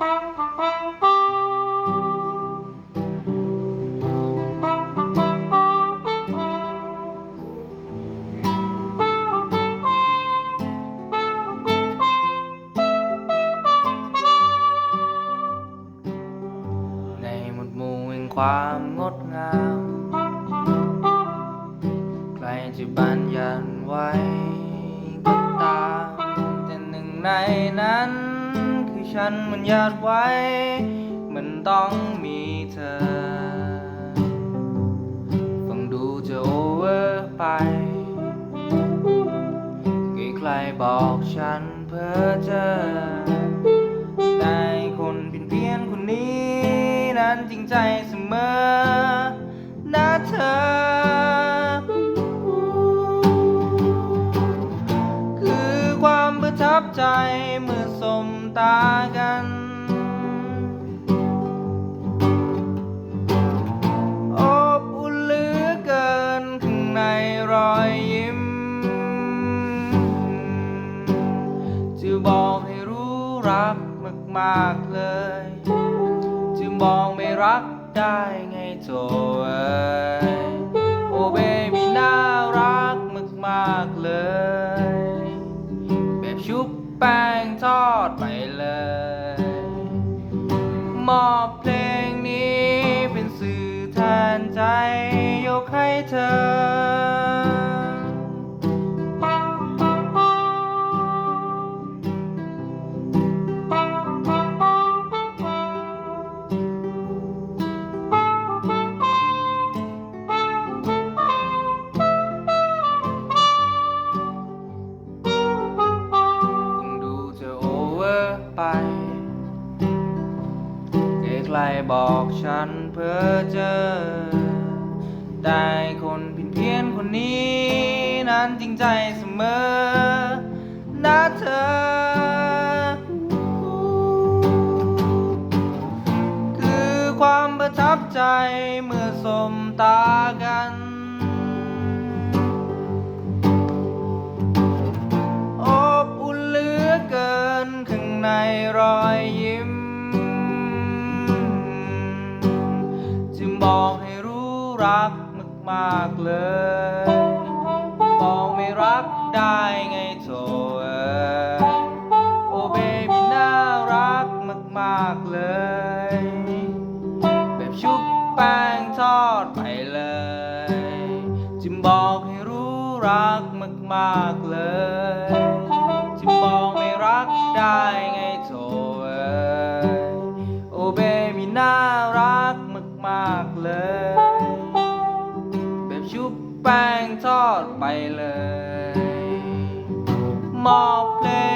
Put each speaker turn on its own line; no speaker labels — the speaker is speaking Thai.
ความงดงามใครจะบัญญัติไว้ก็ตามแต่หนึ่งในนั้นคือ ฉันมันญาติไว้ มันต้องมีเธอ ฟังดูจะโอเวอร์ไปใครบอกฉันเพ้อเจอแต่คนเพี้ยนเพียนคนนี้ นั้นจริงใจเสมอนะเธอคือความประทับใจเมื่อสม ตากัน อบอุ่นเหลือเกินข้างในรอยยิ้ม จะบอกให้รู้รักมากๆเลย จะมองไม่รักได้ไงโถเอ้ยโอเบบีน่ารักมากๆเลย แบบชุบแป้งทอดไป ใจยกให้เธอ บอกฉันเพ้อเจอ แต่คนผิดเพี้ยนคนนี้นั้นจริงใจเสมอนะเธอ คือความประทับใจเมื่อสมตากันอบอุ่นเหลือเกินข้างในรอย รักมากๆเลยบอกไม่รักได้ไงโถเอ้ยโอ้เบบี้น่ารักมากๆเลย แบบชุบแป้งทอดไปเลยจึงบอกให้รู้รักมากๆเลยจึงบอกไม่รักได้ไง แป้งทอดไปเลยมอบเพลง